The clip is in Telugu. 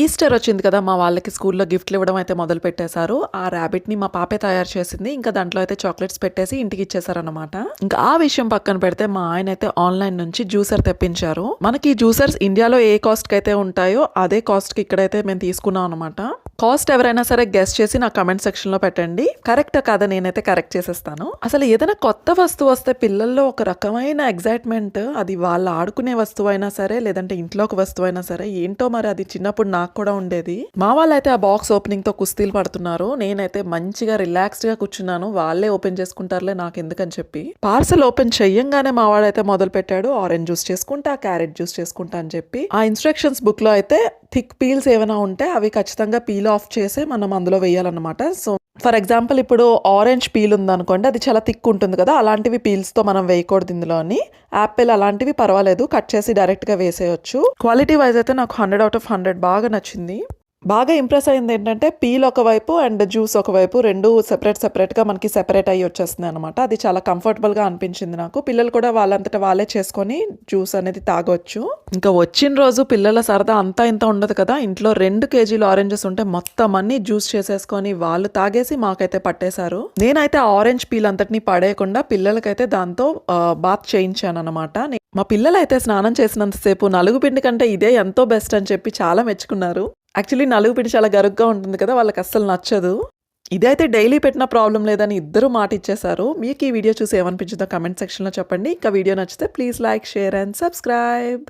ఈస్టర్ వచ్చింది కదా మా వాళ్ళకి స్కూల్లో గిఫ్ట్లు ఇవ్వడం అయితే మొదలు పెట్టేశారు. ఆ ర్యాబిట్ని మా పాపే తయారు చేసింది. ఇంకా దాంట్లో అయితే చాక్లెట్స్ పెట్టేసి ఇంటికి ఇచ్చేసారనమాట ఇంకా ఆ విషయం పక్కన పెడితే మా ఆయన అయితే ఆన్లైన్ నుంచి జ్యూసర్ తెప్పించారు. మనకి ఈ జ్యూసర్స్ ఇండియాలో ఏ కాస్ట్కి అయితే ఉంటాయో అదే కాస్ట్కి ఇక్కడైతే మేము తీసుకున్నాం అనమాట కాస్ట్ ఎవరైనా సరే గెస్ట్ చేసి నా కమెంట్ సెక్షన్లో పెట్టండి. కరెక్ట్ కాదా నేనైతే కరెక్ట్ చేసేస్తాను. అసలు ఏదైనా కొత్త వస్తువు వస్తే పిల్లల్లో ఒక రకమైన ఎగ్జైట్మెంట్ అది వాళ్ళు ఆడుకునే వస్తువు అయినా సరే లేదంటే ఇంట్లో ఒక వస్తువు అయినా సరే ఏంటో మరి అది చిన్నప్పుడు నా నాకు కూడా ఉండేది. మా వాళ్ళైతే ఆ బాక్స్ ఓపెనింగ్తో కుస్తీలు పడుతున్నారు. నేనైతే మంచిగా రిలాక్స్డ్గా కూర్చున్నాను. వాళ్ళే ఓపెన్ చేసుకుంటారులే నాకు ఎందుకని చెప్పి. పార్సల్ ఓపెన్ చెయ్యంగానే మా వాడైతే మొదలు పెట్టాడు. ఆరెంజ్ జ్యూస్ చేసుకుంటా క్యారెట్ జ్యూస్ చేసుకుంటా అని చెప్పి. ఆ ఇన్స్ట్రక్షన్స్ బుక్లో అయితే థిక్ పీల్స్ ఏమైనా ఉంటే అవి ఖచ్చితంగా పీల్ ఆఫ్ చేసి మనం అందులో వేయాలన్నమాట. సో ఫర్ ఎగ్జాంపుల్ ఇప్పుడు ఆరెంజ్ పీల్ ఉందనుకోండి అది చాలా థిక్ ఉంటుంది కదా అలాంటివి పీల్స్తో మనం వేయకూడదు ఇందులోని యాపిల్ అలాంటివి పర్వాలేదు కట్ చేసి డైరెక్ట్గా వేసేయచ్చు. క్వాలిటీ వైజ్ అయితే నాకు హండ్రెడ్ అవుట్ ఆఫ్ హండ్రెడ్ బాగా నచ్చింది. బాగా ఇంప్రెస్ అయింది ఏంటంటే పీల్ ఒకవైపు అండ్ జ్యూస్ ఒకవైపు రెండు సెపరేట్ సెపరేట్గా మనకి సెపరేట్ అయ్యి వచ్చేస్తుంది అనమాట అది చాలా కంఫర్టబుల్గా అనిపించింది నాకు. పిల్లలు కూడా వాళ్ళంతటా వాళ్ళే చేసుకొని జ్యూస్ అనేది తాగొచ్చు. ఇంకా వచ్చిన రోజు పిల్లల సరదా అంతా ఇంత ఉండదు కదా. ఇంట్లో రెండు కేజీలు ఆరెంజెస్ ఉంటే మొత్తం అన్ని జ్యూస్ చేసేసుకొని వాళ్ళు తాగేసి మాకైతే పట్టేశారు. నేనైతే ఆరెంజ్ పీల్ అంతటిని పడేయకుండా పిల్లలకైతే దాంతో బాత్ చేయించాను అనమాట మా పిల్లలు అయితే స్నానం చేసినంతసేపు నలుగు పిండి కంటే ఇదే ఎంతో బెస్ట్ అని చెప్పి చాలా మెచ్చుకున్నారు. యాక్చువల్లీ నలుగు పిండి చాలా గరుగ్గా ఉంటుంది కదా వాళ్ళకి అస్సలు నచ్చదు. ఇదైతే డైలీ పెట్టిన ప్రాబ్లం లేదని ఇద్దరు మాట ఇచ్చేశారు. మీకు ఈ వీడియో చూసి ఏమనిపించిందో కమెంట్ సెక్షన్లో చెప్పండి. ఇంకా వీడియో నచ్చితే please like share and subscribe.